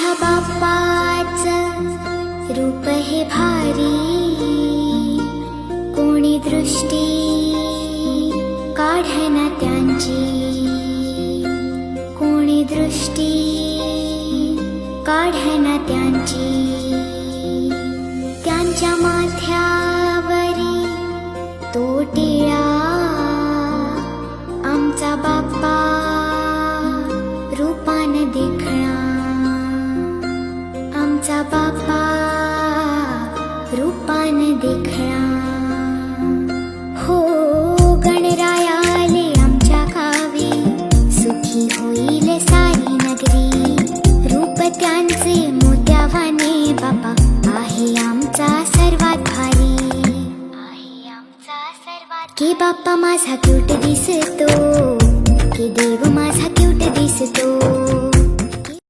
माझ्या बाप्पाच रूप हे भारी कोणी दृष्टी काढना त्यांची. कोणी दृष्टी काढना त्यांची. त्यांच्या माथ्यावरी तो टिळा आमचा बाप्पा रूपान देखणा हो गणरायाले आमच्या गावी सुखी होईल सारी नगरी. रूप त्यांचे मोत्यावाने बापा आहे आमचा सर्वात भारी. आहे आमचा सर्वात की बाप्पा माझा माझा क्यूट दिसतो.